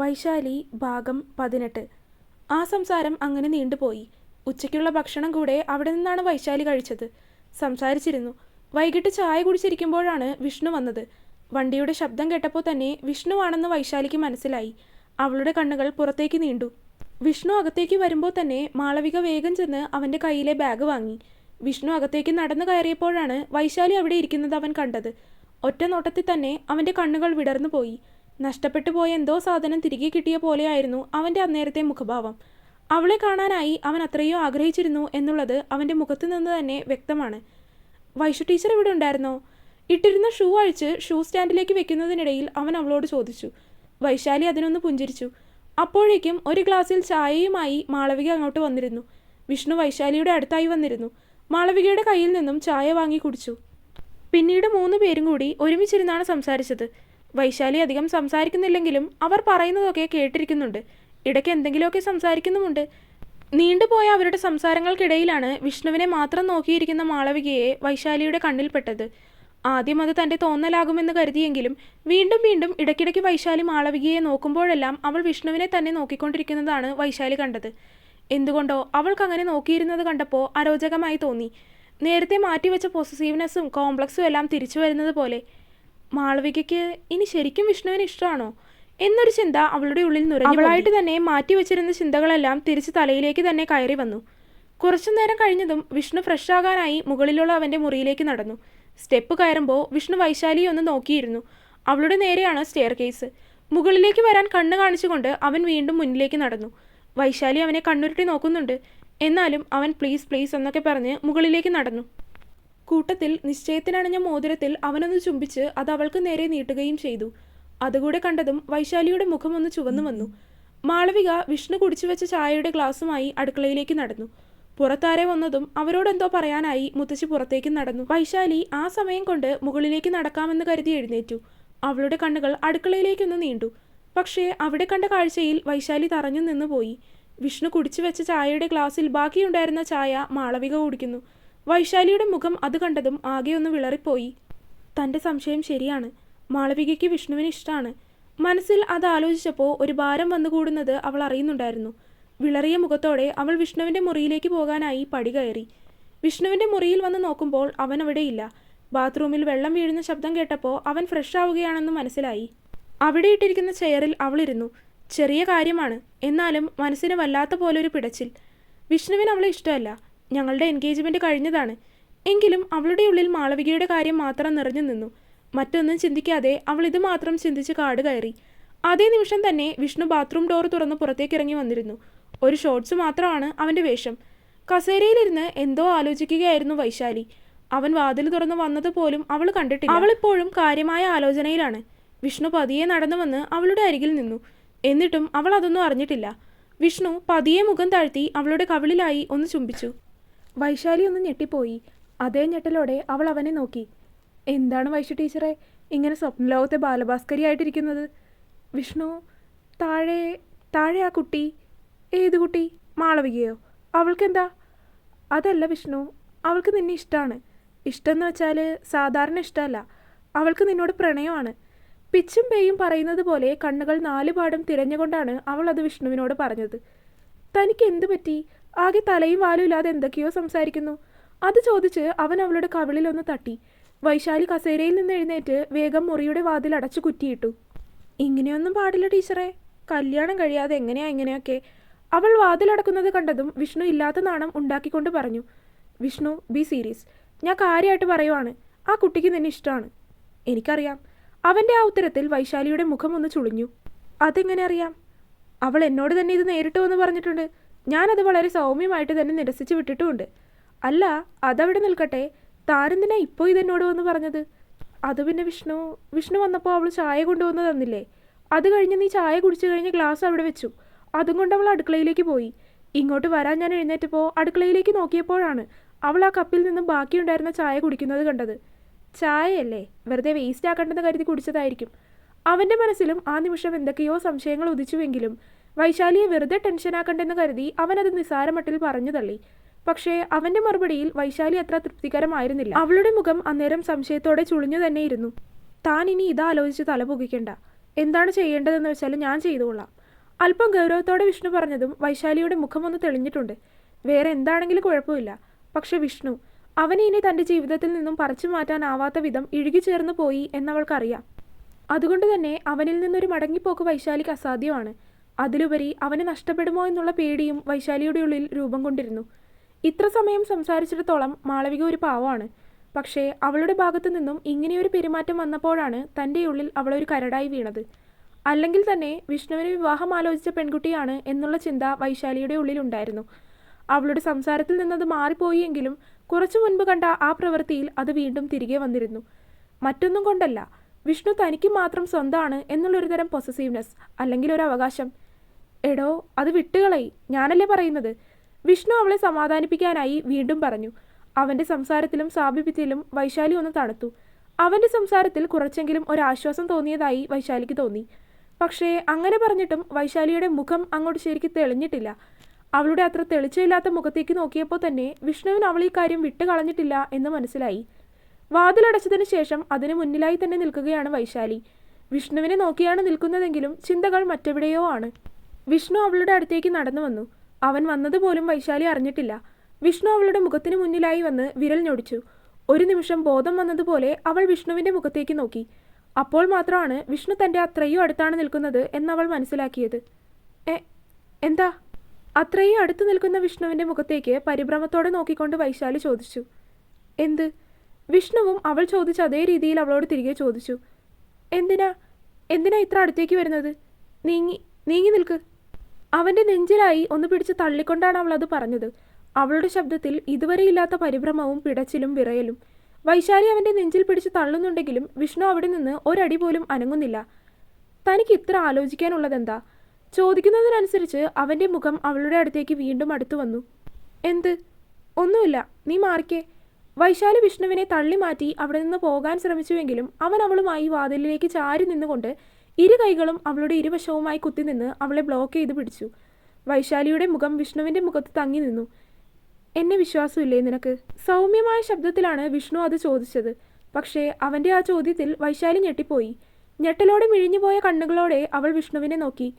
വൈശാലി ഭാഗം പതിനെട്ട്. ആ സംസാരം അങ്ങനെ നീണ്ടുപോയി. ഉച്ചയ്ക്കുള്ള ഭക്ഷണം കൂടെ അവിടെ നിന്നാണ് വൈശാലി കഴിച്ചത്. സംസാരിച്ചിരുന്നു. വൈകിട്ട് ചായ കുടിച്ചിരിക്കുമ്പോഴാണ് വിഷ്ണു വന്നത്. വണ്ടിയുടെ ശബ്ദം കേട്ടപ്പോൾ തന്നെ വിഷ്ണുവാണെന്ന് വൈശാലിക്ക് മനസ്സിലായി. അവളുടെ കണ്ണുകൾ പുറത്തേക്ക് നീണ്ടു. വിഷ്ണു അകത്തേക്ക് വരുമ്പോൾ തന്നെ മാളവിക വേഗം ചെന്ന് അവന്റെ കയ്യിലെ ബാഗ് വാങ്ങി. വിഷ്ണു അകത്തേക്ക് നടന്നു കയറിയപ്പോഴാണ് വൈശാലി അവിടെ ഇരിക്കുന്നത് അവൻ കണ്ടത്. ഒറ്റ നോട്ടത്തിൽ തന്നെ അവന്റെ കണ്ണുകൾ വിടർന്നു പോയി നഷ്ടപ്പെട്ടു പോയ എന്തോ സാധനം തിരികെ കിട്ടിയ പോലെയായിരുന്നു അവന്റെ അന്നേരത്തെ മുഖഭാവം. അവളെ കാണാനായി അവൻ അത്രയോ ആഗ്രഹിച്ചിരുന്നു എന്നുള്ളത് അവന്റെ മുഖത്ത് നിന്ന് തന്നെ വ്യക്തമാണ്. വൈഷു ടീച്ചർ ഇവിടെ ഉണ്ടായിരുന്നോ? ഇട്ടിരുന്ന ഷൂ അഴിച്ച് ഷൂ സ്റ്റാൻഡിലേക്ക് വെക്കുന്നതിനിടയിൽ അവൻ അവളോട് ചോദിച്ചു. വൈശാലി അതിനൊന്ന് പുഞ്ചിരിച്ചു. അപ്പോഴേക്കും ഒരു ഗ്ലാസ്സിൽ ചായയുമായി മാളവിക അങ്ങോട്ട് വന്നിരുന്നു. വിഷ്ണു വൈശാലിയുടെ അടുത്തായി വന്നിരുന്നു. മാളവികയുടെ കയ്യിൽ നിന്നും ചായ വാങ്ങി കുടിച്ചു. പിന്നീട് മൂന്ന് പേരും കൂടി ഒരുമിച്ചിരുന്നാണ് സംസാരിച്ചത്. വൈശാലി അധികം സംസാരിക്കുന്നില്ലെങ്കിലും അവർ പറയുന്നതൊക്കെ കേട്ടിരിക്കുന്നുണ്ട്. ഇടയ്ക്ക് എന്തെങ്കിലുമൊക്കെ സംസാരിക്കുന്നുമുണ്ട്. നീണ്ടുപോയ അവരുടെ സംസാരങ്ങൾക്കിടയിലാണ് വിഷ്ണുവിനെ മാത്രം നോക്കിയിരിക്കുന്ന മാളവികയെ വൈശാലിയുടെ കണ്ണിൽപ്പെട്ടത്. ആദ്യം അത് തന്റെ തോന്നലാകുമെന്ന് കരുതിയെങ്കിലും വീണ്ടും വീണ്ടും ഇടയ്ക്കിടയ്ക്ക് വൈശാലി മാളവികയെ നോക്കുമ്പോഴെല്ലാം അവൾ വിഷ്ണുവിനെ തന്നെ നോക്കിക്കൊണ്ടിരിക്കുന്നതാണ് വൈശാലി കണ്ടത്. എന്തുകൊണ്ടോ അവൾക്കങ്ങനെ നോക്കിയിരുന്നത് കണ്ടപ്പോൾ അരോചകമായി തോന്നി. നേരത്തെ മാറ്റിവെച്ച പൊസസീവ്നെസ്സും കോംപ്ലക്സും എല്ലാം തിരിച്ചു വരുന്നത് പോലെ. മാളവികയ്ക്ക് ഇനി ശരിക്കും വിഷ്ണുവിന് ഇഷ്ടമാണോ? എന്നൊരു ചിന്ത അവളുടെ ഉള്ളിൽ നുരഞ്ഞു അവളായിട്ട് തന്നെ മാറ്റിവെച്ചിരുന്ന ചിന്തകളെല്ലാം തിരിച്ച് തലയിലേക്ക് തന്നെ കയറി വന്നു. കുറച്ചു നേരം കഴിഞ്ഞതും വിഷ്ണു ഫ്രഷ് ആകാനായി മുകളിലുള്ള അവന്റെ മുറിയിലേക്ക് നടന്നു. സ്റ്റെപ്പ് കയറുമ്പോൾ വിഷ്ണു വൈശാലിയെ ഒന്ന് നോക്കിയിരുന്നു. അവളുടെ നേരെയാണ് സ്റ്റെയർ കേസ് മുകളിലേക്ക് വരാൻ കണ്ണ് കാണിച്ചുകൊണ്ട് അവൻ വീണ്ടും മുന്നിലേക്ക് നടന്നു. വൈശാലി അവനെ കണ്ണുരുട്ടി നോക്കുന്നുണ്ട്. എന്നാലും അവൻ പ്ലീസ് പ്ലീസ് എന്നൊക്കെ പറഞ്ഞ് മുകളിലേക്ക് നടന്നു. കൂട്ടത്തിൽ നിശ്ചയത്തിനണഞ്ഞ മോതിരത്തിൽ അവനൊന്ന് ചുംബിച്ച് അത് അവൾക്ക് നേരെ നീട്ടുകയും ചെയ്തു. അതുകൂടെ കണ്ടതും വൈശാലിയുടെ മുഖം ഒന്ന് ചുവന്നു വന്നു. മാളവിക വിഷ്ണു കുടിച്ചു വെച്ച ചായയുടെ ഗ്ലാസുമായി അടുക്കളയിലേക്ക് നടന്നു. പുറത്താരെ വന്നതും അവരോടെന്തോ പറയാനായി മുത്തശ്ശി പുറത്തേക്ക് നടന്നു. വൈശാലി ആ സമയം കൊണ്ട് മുകളിലേക്ക് നടക്കാമെന്ന് കരുതി എഴുന്നേറ്റു. അവളുടെ കണ്ണുകൾ അടുക്കളയിലേക്കൊന്ന് നീണ്ടു. പക്ഷേ അവിടെ കണ്ട കാഴ്ചയിൽ വൈശാലി തറഞ്ഞു നിന്നുപോയി. വിഷ്ണു കുടിച്ചു വെച്ച ചായയുടെ ഗ്ലാസ്സിൽ ബാക്കിയുണ്ടായിരുന്ന ചായ മാളവിക കുടിക്കുന്നു. വൈശാലിയുടെ മുഖം അത് കണ്ടതും ആകെ ഒന്ന് വിളറിപ്പോയി. തന്റെ സംശയം ശരിയാണ്. മാളവികയ്ക്ക് വിഷ്ണുവിന് ഇഷ്ടമാണ് മനസ്സിൽ അത് ആലോചിച്ചപ്പോൾ ഒരു ഭാരം വന്നുകൂടുന്നത് അവൾ അറിയുന്നുണ്ടായിരുന്നു. വിളറിയ മുഖത്തോടെ അവൾ വിഷ്ണുവിന്റെ മുറിയിലേക്ക് പോകാനായി പടി കയറി. വിഷ്ണുവിന്റെ മുറിയിൽ വന്ന് നോക്കുമ്പോൾ അവൻ അവിടെയില്ല ബാത്റൂമിൽ വെള്ളം വീഴുന്ന ശബ്ദം കേട്ടപ്പോൾ അവൻ ഫ്രഷ് ആവുകയാണെന്ന് മനസ്സിലായി. അവിടെ ഇട്ടിരിക്കുന്ന ചെയറിൽ അവളിരുന്നു ചെറിയ കാര്യമാണ്. എന്നാലും മനസ്സിന് വല്ലാത്ത പോലൊരു പിടച്ചിൽ. വിഷ്ണുവിന് അവളെ ഇഷ്ടമല്ല. ഞങ്ങളുടെ എൻഗേജ്മെന്റ് കഴിഞ്ഞതാണ്. എങ്കിലും അവളുടെ ഉള്ളിൽ മാളവികയുടെ കാര്യം മാത്രം നിറഞ്ഞു നിന്നു. മറ്റൊന്നും ചിന്തിക്കാതെ അവൾ ഇത് മാത്രം ചിന്തിച്ച് കാട് കയറി. അതേ നിമിഷം തന്നെ വിഷ്ണു ബാത്റൂം ഡോർ തുറന്ന് പുറത്തേക്ക് ഇറങ്ങി വന്നിരുന്നു. ഒരു ഷോർട്സ് മാത്രമാണ് അവന്റെ വേഷം. കസേരയിലിരുന്ന് എന്തോ ആലോചിക്കുകയായിരുന്നു വൈശാലി. അവൻ വാതിൽ തുറന്ന് വന്നത് പോലും അവൾ കണ്ടിട്ടില്ല. അവളിപ്പോഴും കാര്യമായ ആലോചനയിലാണ്. വിഷ്ണു പതിയെ നടന്നു വന്ന് അവളുടെ അരികിൽ നിന്നു. എന്നിട്ടും അവൾ അതൊന്നും അറിഞ്ഞിട്ടില്ല. വിഷ്ണു പതിയെ മുഖം താഴ്ത്തി അവളുടെ കവിളിലായി ഒന്ന് ചുംബിച്ചു. വൈശാലി ഒന്ന് ഞെട്ടിപ്പോയി. അതേ ഞെട്ടലോടെ അവൾ അവനെ നോക്കി. എന്താണ് വൈശു ടീച്ചറെ? ഇങ്ങനെ സ്വപ്നലോകത്തെ ബാലഭാസ്കരിയായിട്ടിരിക്കുന്നത്? വിഷ്ണു താഴെ താഴെ ആ കുട്ടി? ഏത് കുട്ടി? മാളവികയോ? അവൾക്കെന്താ? അതല്ല വിഷ്ണു അവൾക്ക് നിന്നെ ഇഷ്ടമാണ് ഇഷ്ടമെന്ന് വെച്ചാൽ സാധാരണ ഇഷ്ടമല്ല. അവൾക്ക് നിന്നോട് പ്രണയമാണ്. പിച്ചും പേയും പറയുന്നത് പോലെ കണ്ണുകൾ നാലുപാടും തിരഞ്ഞുകൊണ്ടാണ് അവൾ അത് വിഷ്ണുവിനോട് പറഞ്ഞത്. തനിക്ക് എന്തു പറ്റി? ആകെ തലയും വാലും ഇല്ലാതെ എന്തൊക്കെയോ സംസാരിക്കുന്നു. അത് ചോദിച്ച് അവൻ അവളുടെ കവിളിലൊന്ന് തട്ടി. വൈശാലി കസേരയിൽ നിന്ന് എഴുന്നേറ്റ് വേഗം മുറിയുടെ വാതിൽ അടച്ചു കുറ്റിയിട്ടു. ഇങ്ങനെയൊന്നും പാടില്ല ടീച്ചറെ. കല്യാണം കഴിയാതെ എങ്ങനെയാ ഇങ്ങനെയൊക്കെ? അവൾ വാതിലടക്കുന്നത് കണ്ടതും വിഷ്ണു ഇല്ലാത്ത നാണം ഉണ്ടാക്കിക്കൊണ്ട് പറഞ്ഞു. വിഷ്ണു ബി സീരീസ് ഞാൻ കാര്യമായിട്ട് പറയുവാണ്. ആ കുട്ടിക്ക് നിന്നെ ഇഷ്ടമാണ് എനിക്കറിയാം. അവന്റെ ആ ഉത്തരത്തിൽ വൈശാലിയുടെ മുഖം ഒന്ന് ചുളിഞ്ഞു. അതെങ്ങനെ അറിയാം? അവൾ എന്നോട് തന്നെ ഇത് നേരിട്ട് വന്ന് പറഞ്ഞിട്ടുണ്ട്. ഞാനത് വളരെ സൗമ്യമായിട്ട് തന്നെ നിരസിച്ച് വിട്ടിട്ടുമുണ്ട്. അല്ല അതവിടെ നിൽക്കട്ടെ. താരെന്തിനാ ഇപ്പോൾ ഇതെന്നോട് വന്ന് പറഞ്ഞത്? അത് പിന്നെ വിഷ്ണു വിഷ്ണു വന്നപ്പോൾ അവൾ ചായ കൊണ്ടുവന്ന് തന്നില്ലേ? അത് കഴിഞ്ഞ് നീ ചായ കുടിച്ചു കഴിഞ്ഞ് ഗ്ലാസ് അവിടെ വെച്ചു. അതും കൊണ്ട് അവൾ അടുക്കളയിലേക്ക് പോയി. ഇങ്ങോട്ട് വരാൻ ഞാൻ എഴുന്നേറ്റപ്പോൾ അടുക്കളയിലേക്ക് നോക്കിയപ്പോഴാണ് അവൾ ആ കപ്പിൽ നിന്നും ബാക്കിയുണ്ടായിരുന്ന ചായ കുടിക്കുന്നത് കണ്ടത്. ചായയല്ലേ? വെറുതെ വേസ്റ്റ് ആക്കണ്ടെന്ന് കരുതി കുടിച്ചതായിരിക്കും. അവന്റെ മനസ്സിലും ആ നിമിഷം എന്തൊക്കെയോ സംശയങ്ങൾ ഉദിച്ചുവെങ്കിലും വൈശാലിയെ വെറുതെ ടെൻഷനാക്കണ്ടെന്ന് കരുതി അവനത് നിസാരമട്ടിൽ പറഞ്ഞു തള്ളി. പക്ഷേ അവന്റെ മറുപടിയിൽ വൈശാലി അത്ര തൃപ്തികരമായിരുന്നില്ല. അവളുടെ മുഖം അന്നേരം സംശയത്തോടെ ചുളിഞ്ഞു തന്നെയിരുന്നു. താൻ ഇനി ഇതാലോചിച്ച് തലപുകിക്കണ്ട എന്താണ് ചെയ്യേണ്ടതെന്ന് വെച്ചാൽ ഞാൻ ചെയ്തുകൊള്ളാം. അല്പം ഗൗരവത്തോടെ വിഷ്ണു പറഞ്ഞതും വൈശാലിയുടെ മുഖമൊന്ന് തെളിഞ്ഞിട്ടുണ്ട്. വേറെ എന്താണെങ്കിലും കുഴപ്പമില്ല. പക്ഷെ വിഷ്ണു അവനെ ഇനി തന്റെ ജീവിതത്തിൽ നിന്നും പറിച്ചു മാറ്റാനാവാത്ത വിധം ഇഴുകിച്ചേർന്നു പോയി എന്നവൾക്കറിയാം. അതുകൊണ്ട് തന്നെ അവനിൽ നിന്നൊരു മടങ്ങിപ്പോക്ക് വൈശാലിക്ക് അസാധ്യമാണ്. അതിലുപരി അവന് നഷ്ടപ്പെടുമോ എന്നുള്ള പേടിയും വൈശാലിയുടെ ഉള്ളിൽ രൂപം കൊണ്ടിരുന്നു. ഇത്ര സമയം സംസാരിച്ചിടത്തോളം മാളവിക ഒരു പാവമാണ്. പക്ഷേ അവളുടെ ഭാഗത്തു നിന്നും ഇങ്ങനെയൊരു പെരുമാറ്റം വന്നപ്പോഴാണ് തന്റെ ഉള്ളിൽ അവളൊരു കരടായി വീണത്. അല്ലെങ്കിൽ തന്നെ വിഷ്ണുവിന് വിവാഹം ആലോചിച്ച പെൺകുട്ടിയാണ് എന്നുള്ള ചിന്ത വൈശാലിയുടെ ഉള്ളിലുണ്ടായിരുന്നു അവളുടെ സംസാരത്തിൽ നിന്നത് മാറിപ്പോയി എങ്കിലും കുറച്ചു മുൻപ് കണ്ട ആ പ്രവൃത്തിയിൽ അത് വീണ്ടും തിരികെ വന്നിരുന്നു. മറ്റൊന്നും കൊണ്ടല്ല. വിഷ്ണു തനിക്ക് മാത്രം സ്വന്തമാണ് എന്നുള്ളൊരു തരം പൊസസീവ്നെസ് അല്ലെങ്കിൽ ഒരു അവകാശം. എടോ അത് വിട്ടുകളയി. ഞാനല്ലേ പറയുന്നത്? വിഷ്ണു അവളെ സമാധാനിപ്പിക്കാനായി വീണ്ടും പറഞ്ഞു. അവന്റെ സംസാരത്തിലും സാബിപ്യത്തിലും വൈശാലി ഒന്ന് തണുത്തു. അവന്റെ സംസാരത്തിൽ കുറച്ചെങ്കിലും ഒരാശ്വാസം തോന്നിയതായി വൈശാലിക്ക് തോന്നി. പക്ഷേ അങ്ങനെ പറഞ്ഞിട്ടും വൈശാലിയുടെ മുഖം അങ്ങോട്ട് ശരിക്ക് തെളിഞ്ഞിട്ടില്ല. അവളുടെ അത്ര തെളിച്ചമില്ലാത്ത മുഖത്തേക്ക് നോക്കിയപ്പോൾ തന്നെ വിഷ്ണുവിന് അവൾ ഈ കാര്യം വിട്ടുകളഞ്ഞിട്ടില്ല എന്ന് മനസ്സിലായി. വാതിലടച്ചതിന് ശേഷം അതിന് മുന്നിലായി തന്നെ നിൽക്കുകയാണ് വൈശാലി. വിഷ്ണുവിനെ നോക്കിയാണ് നിൽക്കുന്നതെങ്കിലും ചിന്തകൾ മറ്റെവിടെയോ ആണ്. വിഷ്ണു അവളുടെ അടുത്തേക്ക് നടന്നു വന്നു. അവൻ വന്നതുപോലും വൈശാലി അറിഞ്ഞിട്ടില്ല. വിഷ്ണു അവളുടെ മുഖത്തിന് മുന്നിലായി വന്ന് വിരൽ ഞൊടിച്ചു. ഒരു നിമിഷം ബോധം വന്നതുപോലെ അവൾ വിഷ്ണുവിന്റെ മുഖത്തേക്ക് നോക്കി. അപ്പോൾ മാത്രമാണ് വിഷ്ണു തന്റെ അത്രയും അടുത്താണ് നിൽക്കുന്നത് എന്നവൾ മനസ്സിലാക്കിയത്. എ എന്താ? അത്രയും അടുത്ത് നിൽക്കുന്ന വിഷ്ണുവിന്റെ മുഖത്തേക്ക് പരിഭ്രമത്തോടെ നോക്കിക്കൊണ്ട് വൈശാലി ചോദിച്ചു. എന്ത്? വിഷ്ണുവും അവൾ ചോദിച്ച അതേ രീതിയിൽ അവളോട് തിരികെ ചോദിച്ചു. എന്തിനാ? എന്തിനാ ഇത്ര അടുത്തേക്ക് വരുന്നത്? നീങ്ങി നീങ്ങി നിൽക്ക്. അവന്റെ നെഞ്ചിലായി ഒന്ന് പിടിച്ച് തള്ളിക്കൊണ്ടാണ് അവൾ അത് പറഞ്ഞത്. അവളുടെ ശബ്ദത്തിൽ ഇതുവരെ ഇല്ലാത്ത പരിഭ്രമവും പിടച്ചിലും വിറയലും. വൈശാലി അവന്റെ നെഞ്ചിൽ പിടിച്ച് തള്ളുന്നുണ്ടെങ്കിലും വിഷ്ണു അവിടെ നിന്ന് ഒരടി പോലും അനങ്ങുന്നില്ല. തനിക്ക് ഇത്ര ആലോചിക്കാനുള്ളതെന്താ? ചോദിക്കുന്നതിനനുസരിച്ച് അവന്റെ മുഖം അവളുടെ അടുത്തേക്ക് വീണ്ടും അടുത്തു വന്നു. എന്ത്? ഒന്നുമില്ല. നീ മാറിക്കേ. വൈശാലി വിഷ്ണുവിനെ തള്ളി മാറ്റി അവിടെ നിന്ന് പോകാൻ ശ്രമിച്ചുവെങ്കിലും അവൻ അവളുമായി വാതിലിലേക്ക് ചാരി നിന്നുകൊണ്ട് ഇരു കൈകളും അവളുടെ ഇരുവശവുമായി കുത്തി നിന്ന് അവളെ ബ്ലോക്ക് ചെയ്ത് പിടിച്ചു. വൈശാലിയുടെ മുഖം വിഷ്ണുവിന്റെ മുഖത്ത് തങ്ങി നിന്നു. എന്നെ വിശ്വാസമില്ലേ നിനക്ക്? സൗമ്യമായ ശബ്ദത്തിലാണ് വിഷ്ണു അത് ചോദിച്ചത്. പക്ഷേ അവന്റെ ആ ചോദ്യത്തിൽ വൈശാലി ഞെട്ടിപ്പോയി. ഞെട്ടലോടെ മിഴിഞ്ഞുപോയ കണ്ണുകളോടെ അവൾ വിഷ്ണുവിനെ നോക്കി.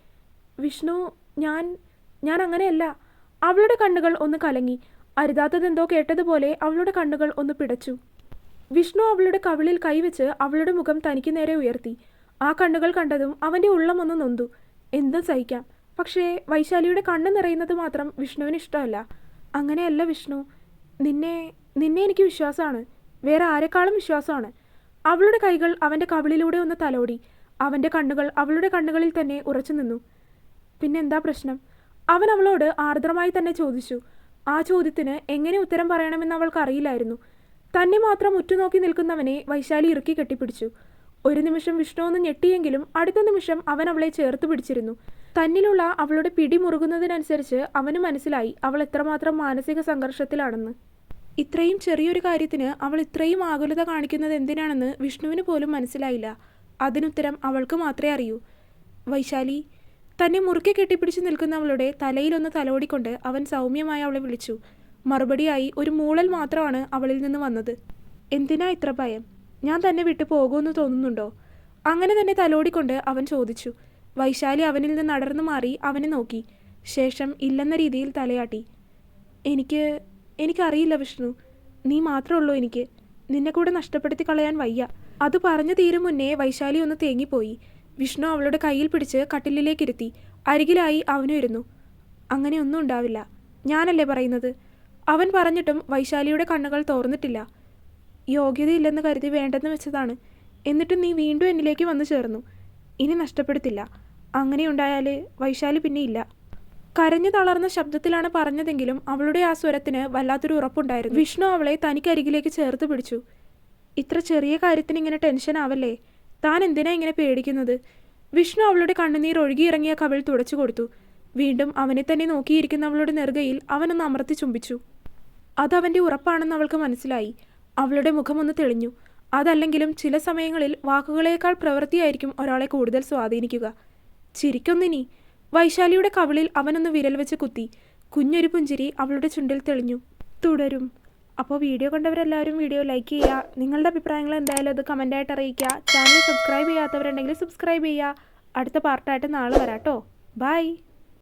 വിഷ്ണു ഞാൻ ഞാൻ അങ്ങനെയല്ല. അവളുടെ കണ്ണുകൾ ഒന്ന് കലങ്ങി. അരുതാത്തതെന്തോ കേട്ടതുപോലെ അവളുടെ കണ്ണുകൾ ഒന്ന് പിടച്ചു. വിഷ്ണു അവളുടെ കവിളിൽ കൈവച്ച് അവളുടെ മുഖം തനിക്ക് നേരെ ഉയർത്തി. ആ കണ്ണുകൾ കണ്ടതും അവന്റെ ഉള്ളം ഒന്ന് നൊന്തു. എന്തും സഹിക്കാം. പക്ഷേ വൈശാലിയുടെ കണ്ണ് നിറയുന്നത് മാത്രം വിഷ്ണുവിന് ഇഷ്ടമല്ല. അങ്ങനെയല്ല വിഷ്ണു. നിന്നെ നിന്നെ എനിക്ക് വിശ്വാസമാണ്. വേറെ ആരെക്കാളും വിശ്വാസമാണ്. അവളുടെ കൈകൾ അവന്റെ കവിളിലൂടെ ഒന്ന് തലോടി. അവന്റെ കണ്ണുകൾ അവളുടെ കണ്ണുകളിൽ തന്നെ ഉറച്ചു നിന്നു. പിന്നെന്താ പ്രശ്നം? അവൻ അവളോട് ആർദ്രമായി തന്നെ ചോദിച്ചു. ആ ചോദ്യത്തിന് എങ്ങനെ ഉത്തരം പറയണമെന്ന് അവൾക്ക് അറിയില്ലായിരുന്നു തന്നെ മാത്രം ഉറ്റുനോക്കി നിൽക്കുന്നവനെ വൈശാലി ഇറുക്കി കെട്ടിപ്പിടിച്ചു. ഒരു നിമിഷം വിഷ്ണു ഒന്ന് ഞെട്ടിയെങ്കിലും അടുത്ത നിമിഷം അവൻ അവളെ ചേർത്ത് പിടിച്ചിരുന്നു. തന്നിലുള്ള അവളുടെ പിടി മുറുകുന്നതിനനുസരിച്ച് അവന് മനസ്സിലായി അവൾ എത്രമാത്രം മാനസിക സംഘർഷത്തിലാണെന്ന്. ഇത്രയും ചെറിയൊരു കാര്യത്തിന് അവൾ ഇത്രയും ആകുലത കാണിക്കുന്നത് എന്തിനാണെന്ന് വിഷ്ണുവിന് പോലും മനസ്സിലായില്ല. അതിനുത്തരം അവൾക്ക് മാത്രമേ അറിയൂ. വൈശാലി തന്നെ മുറുക്കെ കെട്ടിപ്പിടിച്ച് നിൽക്കുന്നവളുടെ തലയിലൊന്ന് തലോടിക്കൊണ്ട് അവൻ സൗമ്യമായി അവളെ വിളിച്ചു. മറുപടിയായി ഒരു മൂളൽ മാത്രമാണ് അവളിൽ നിന്ന് വന്നത്. എന്തിനാ ഇത്ര ഭയം? ഞാൻ തന്നെ വിട്ടു പോകുമെന്ന് തോന്നുന്നുണ്ടോ? അങ്ങനെ തന്നെ തലോടിക്കൊണ്ട് അവൻ ചോദിച്ചു. വൈശാലി അവനിൽ നിന്ന് അടർന്നു മാറി അവനെ നോക്കി. ശേഷം ഇല്ലെന്ന രീതിയിൽ തലയാട്ടി. എനിക്ക് എനിക്കറിയില്ല വിഷ്ണു. നീ മാത്രമേ ഉള്ളൂ എനിക്ക്. നിന്നെ കൂടെ നഷ്ടപ്പെടുത്തി കളയാൻ വയ്യ. അത് പറഞ്ഞു തീരും മുന്നേ വൈശാലി ഒന്ന് തേങ്ങിപ്പോയി. വിഷ്ണു അവളുടെ കയ്യിൽ പിടിച്ച് കട്ടിലിലേക്കിരുത്തി. അരികിലായി അവനും ഇരുന്നു. അങ്ങനെ ഒന്നും ഉണ്ടാവില്ല. ഞാനല്ലേ പറയുന്നത്? അവൻ പറഞ്ഞിട്ടും വൈശാലിയുടെ കണ്ണുകൾ തോർന്നിട്ടില്ല. യോഗ്യതയില്ലെന്ന് കരുതി വേണ്ടെന്ന് വെച്ചതാണ്. എന്നിട്ടും നീ വീണ്ടും എന്നിലേക്ക് വന്നു ചേർന്നു. ഇനി നഷ്ടപ്പെടുത്തില്ല. അങ്ങനെ ഉണ്ടായാൽ വൈശാലി പിന്നെ ഇല്ല. കരഞ്ഞു തളർന്ന ശബ്ദത്തിലാണ് പറഞ്ഞതെങ്കിലും അവളുടെ ആ സ്വരത്തിന് വല്ലാത്തൊരു ഉറപ്പുണ്ടായിരുന്നു. വിഷ്ണു അവളെ തനിക്കരികിലേക്ക് ചേർത്ത് പിടിച്ചു. ഇത്ര ചെറിയ കാര്യത്തിന് ഇങ്ങനെ ടെൻഷൻ ആവല്ലേ? താൻ എന്തിനാ ഇങ്ങനെ പേടിക്കുന്നത്? വിഷ്ണു അവളുടെ കണ്ണുനീർ ഒഴുകിയിറങ്ങിയ കവിൾ തുടച്ചു കൊടുത്തു. വീണ്ടും അവനെ തന്നെ നോക്കിയിരിക്കുന്ന അവളുടെ നെറുകയിൽ അവനൊന്ന് അമർത്തി ചുംബിച്ചു. അതവന്റെ ഉറപ്പാണെന്ന് അവൾക്ക് മനസ്സിലായി. അവളുടെ മുഖമൊന്ന് തെളിഞ്ഞു. അതല്ലെങ്കിലും ചില സമയങ്ങളിൽ വാക്കുകളേക്കാൾ പ്രവൃത്തിയായിരിക്കും ഒരാളെ കൂടുതൽ സ്വാധീനിക്കുക. ചിരിക്കൊന്നിനി? വൈശാലിയുടെ കവിളിൽ അവനൊന്ന് വിരൽ വെച്ച് കുത്തി. കുഞ്ഞൊരു പുഞ്ചിരി അവളുടെ ചുണ്ടിൽ തെളിഞ്ഞു. തുടരും. അപ്പോൾ വീഡിയോ കണ്ടവരെല്ലാവരും വീഡിയോ ലൈക്ക് ചെയ്യുക. നിങ്ങളുടെ അഭിപ്രായങ്ങൾ എന്തായാലും അത് കമന്റായിട്ട് അറിയിക്കുക. ചാനൽ സബ്സ്ക്രൈബ് ചെയ്യാത്തവരുണ്ടെങ്കിൽ സബ്സ്ക്രൈബ് ചെയ്യുക. അടുത്ത പാർട്ടായിട്ട് നാളെ വരാട്ടോ ബൈ.